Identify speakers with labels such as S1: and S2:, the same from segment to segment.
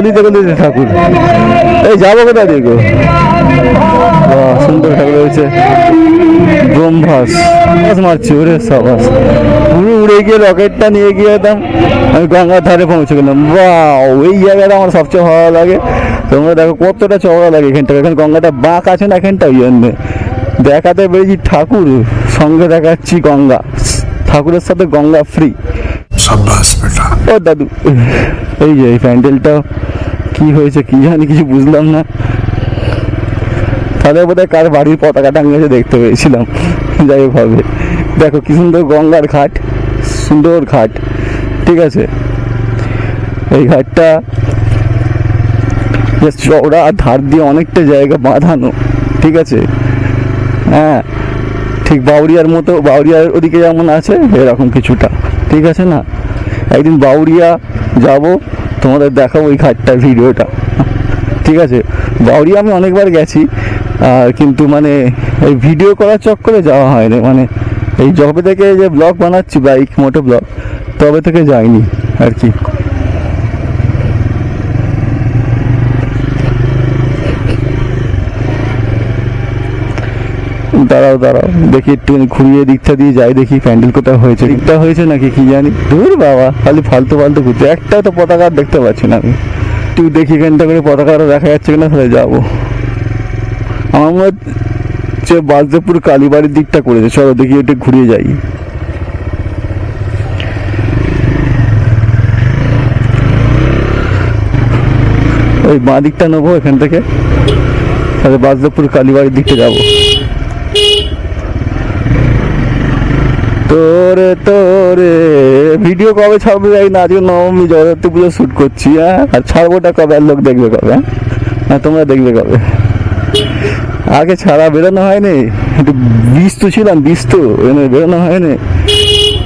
S1: ঝুলিতে কিন্তু ঠাকুর। এই যাব কোথায় দেখো সুন্দর ঠাকুর হয়েছে ব্রহ্মাস। মারছি ওরে সবাস। পুরো উড়ে গিয়ে রকেটটা নিয়ে গিয়ে একদম আমি গঙ্গার ধারে পৌঁছে গেলাম। বা ওই জায়গাটা আমার সবচেয়ে ভালো লাগে। তোমরা দেখো কতটা চওড়া লাগে এখানটা এখানে গঙ্গাটা বাঁক আছে না এখানটা? ওই জন্যে। দেখাতে পেরেছি ঠাকুর সঙ্গে দেখাচ্ছি গঙ্গা। ঠাকুরের সাথে গঙ্গা ফ্রি ও দাদু এই যে এই প্যান্ডেলটা কি হয়েছে কি জানি কিছু বুঝলাম না। তাহলে বোধহয় কার বাড়ির পতাকা টাঙিয়েছে দেখতে পেয়েছিলাম। যাই হবে দেখো কি সুন্দর গঙ্গার ঘাট, সুন্দর ঘাট, ঠিক আছে? এই ঘাটটা চওড়া ধার দিয়ে অনেকটা জায়গা বাঁধানো, ঠিক আছে? হ্যাঁ ঠিক বাউরিয়ার মতো, বাউরিয়ার ওদিকে যেমন আছে, এরকম কিছুটা, ঠিক আছে না? একদিন বাউরিয়া যাব তোমাদের দেখাবো ওই ঘাটটার ভিডিওটা। ঠিক আছে? বাউরি আমি অনেকবার গেছি, আর কিন্তু মানে এই ভিডিও করার চক্করে যাওয়া হয়নি। মানে এই জবে থেকে যে ব্লগ বানাচ্ছি, বাইক মোটো ব্লগ, তবে থেকে যাইনি আর কি। দাঁড়াও দাঁড়াও দেখি একটু ঘুরিয়ে দিকটা দিয়ে যাই দেখি প্যান্ডেল কোথায় হয়েছে। দিকটা হয়েছে নাকি কি জানি? দূর বাবা। খালি ফালতু ফালতু ঘুরতে। একটাও তো পতাকা দেখতে পাচ্ছি না আমি। তুই দেখি এখানটা করে পতাকাটা দেখা যাচ্ছে কিনা তাহলে যাব। আমার মনে হচ্ছে বাসদেবপুর কালীবাড়ির দিকটা করেছে। চলো দেখি একটু ঘুরিয়ে যাই। ওই বাঁ দিকটা নেব এখান থেকে। তাহলে বাসদেবপুর কালীবাড়ির দিকটা যাব। তোরে তোরে ভিডিও কবে ছাড়বো যাই না, আজকে নবমী, জগদ্ধাত্রী পুজো শ্যুট করছি হ্যাঁ? আর ছাড়বোটা কবে, আর লোক দেখবে কবে হ্যাঁ? তোমরা দেখবে কবে। আগে ছাড়া বেরোনো হয়নি, একটু ব্যস্ত ছিলাম ব্যস্ত এনে বেরোনো হয়নি,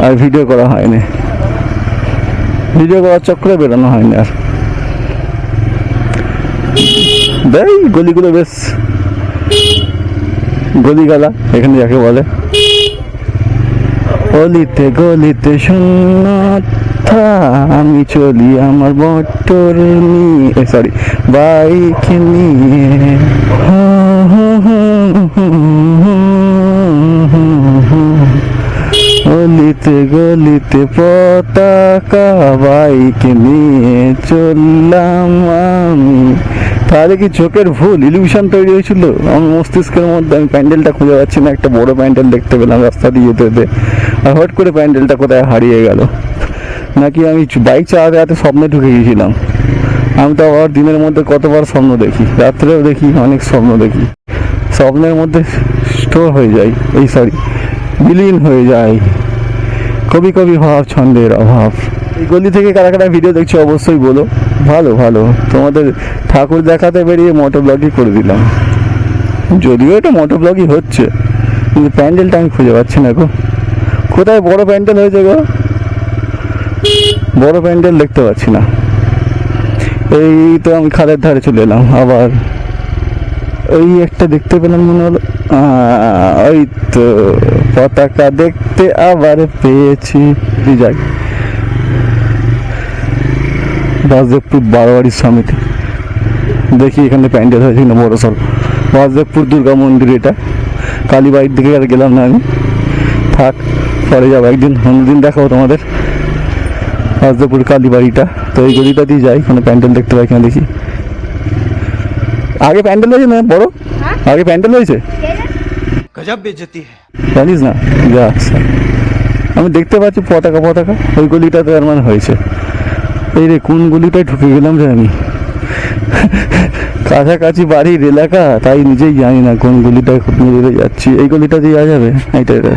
S1: আর ভিডিও করা হয়নি। ভিডিও করার চক্করে বেরোনো হয়নি আর। দেখ গলিগুলো বেশ। গলিগালা, এখানে যাকে বলে। অলিতে গলিতে আমি চলি আমার মোটর নিয়ে সরি বাইক নিয়ে। অলিতে গলিতে পতাকা বাইক নিয়ে চললাম আমি তাহলে কি চোখের ভুল? ইলিউশন তৈরি হয়েছিল? আমার মস্তিষ্কের মধ্যে আমি প্যান্ডেলটা খুঁজে পাচ্ছি না, একটা বড় প্যান্ডেল দেখতে পেলাম রাস্তা দিয়ে যেতে যেতে। আর হট করে প্যান্ডেলটা কোথায় হারিয়ে গেল? নাকি আমি বাইক চালাতে রাতে স্বপ্নে ঢুকে গিয়েছিলাম? আমি তো আবার দিনের মধ্যে কতবার স্বপ্ন দেখি, রাত্রেও দেখি, অনেক স্বপ্ন দেখি। স্বপ্নের মধ্যে স্টোর হয়ে যায় এই সরি বিলীন হয়ে যায় কবি কবি ভাব, ছন্দের অভাব। এই গলি থেকে কারা কারা ভিডিও দেখছ অবশ্যই বলো। ভালো ভালো। তোমাদের ঠাকুর দেখাতে বেরিয়ে মোটর ব্লগই করে দিলাম। যদিও এটা মোটর ব্লগই হচ্ছে, কিন্তু প্যান্ডেলটা আমি খুঁজে পাচ্ছি না গো। কোথায় বড় প্যান্ডেল হয়েছে গো? বড় প্যান্ডেল দেখতে পাচ্ছি না। এই তো আমি খালের ধারে চলে এলাম, আবার ওই একটা দেখতে পেলাম মনে হলো ওই তো পতাকা দেখতে আবার পেয়েছি। যাই বাসদেবপুর বারোয়ারির স্বামীতে দেখি এখানে প্যান্ডেল হয়েছে কিনা বড়ো সড়ো। বাসদেবপুর দুর্গা মন্দির এটা। কালীবাড়ির দিকে আর গেলাম না আমি। থাক পরে যাব। একদিন অন্যদিন দেখাবো তোমাদের। বাসদেবপুর কালীবাড়িটা। তো এই গলিটা দিয়ে যাই কোনো প্যান্ডেল দেখতে পাই কিনা দেখি। আগে প্যান্ডেল হয়েছে না বড়? হ্যাঁ। আগে প্যান্ডেল হয়েছে? জানিস না? যা আমি দেখতে পাচ্ছি পতাকা পতাকা। ওই গলিটাতে আর মানে হয়েছে। এই রে, কোন গলিটায় ঢুকে গেলাম রে আমি? কাছাকাছি বাড়ির এলাকা, তাই নিজেই জানি না কোন গলিটায় মেরে যাচ্ছি। এই গলিটা দিয়ে যাওয়া যাবে? এইটা এটা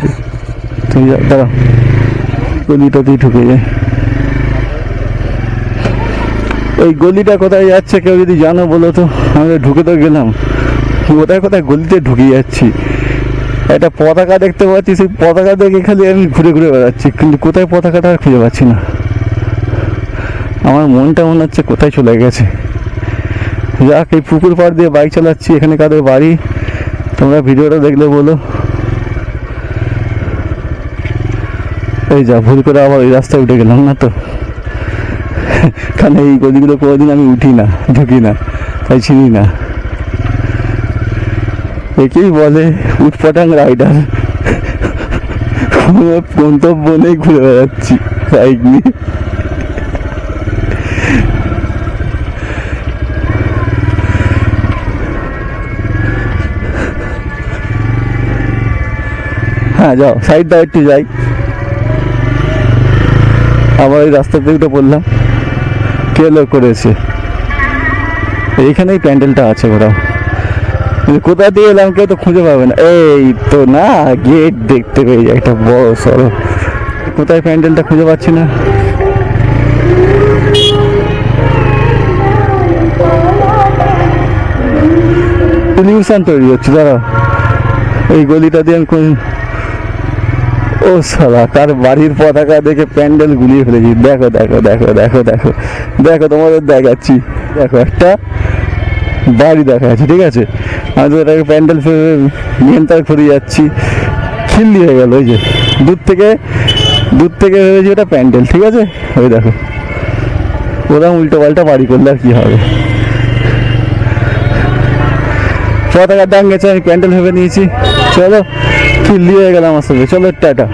S1: তুমি যা দাঁড়া গলিটাতেই ঢুকে যায় এই গলিটা কোথায় যাচ্ছে কেউ যদি জানো বলো তো? আমি ঢুকে তো গেলাম। কোথায় কোথায় গলিতে ঢুকে যাচ্ছি? একটা পতাকা দেখতে পাচ্ছি, সেই পতাকা দেখে খালি আমি ঘুরে ঘুরে বেড়াচ্ছি। কিন্তু কোথায় পতাকাটা আর খুঁজে পাচ্ছি না। আমার মনটা মনে হচ্ছে কোথায় চলে গেছে। যাক, এই পুকুর পাড় দিয়ে বাইক চালাচ্ছি, এখানে কাদের বাড়ি? তোমরা ভিডিওটা দেখলে বলো। এই যা, ভুল করে আবার ওই রাস্তায় উঠে গেলাম না তো? কারণ এই গলিগুলো কোনোদিন আমি উঠি না, ঢুকি না, তাই চিনি না। একেই বলে উটপটাং রাইডার। গন্তব্য নেই, ঘুরে বেড়াচ্ছি বাইক নিয়ে। হ্যাঁ যাও সাইড দাও একটু, যাই। আবার এই রাস্তাতে উঠে পড়লাম কে লোক করেছে। এইখানেই প্যান্ডেলটা আছে কিন্তু কোথা দিয়ে এলাম কেউ তো খুঁজে পাবে না। এই তো না গেট দেখতে পেয়ে একটা বড় সড়ো। কোথায় প্যান্ডেলটা খুঁজে পাচ্ছি না। টেলিভিশন তৈরি হচ্ছে দাঁড়া এই গলিটা দিয়ে আমি ও সালা তার বাড়ির পতাকা দেখে প্যান্ডেল গুলিয়ে ফেলেছি। দেখো দেখো দেখো দেখো দেখো দেখো, তোমাদের দেখাচ্ছি। দেখো, একটা বাড়ি দেখা যাচ্ছে ঠিক আছে? আমি তো এটাকে প্যান্ডেল ফেলে নিয়ন্ত্রণ করে যাচ্ছি। খিল্লি হয়ে গেল, ওই যে। দূর থেকে দূর থেকে ভেবেছি ওটা প্যান্ডেল, ঠিক আছে? ওই দেখো। ওরা উল্টো পাল্টা বাড়ি করলে আর কি হবে? পতাকার দাম গেছে, আমি প্যান্ডেল ভেবে নিয়েছি। চলো কি নিয়ে গেলাম আমার সঙ্গে চলো, টাটা।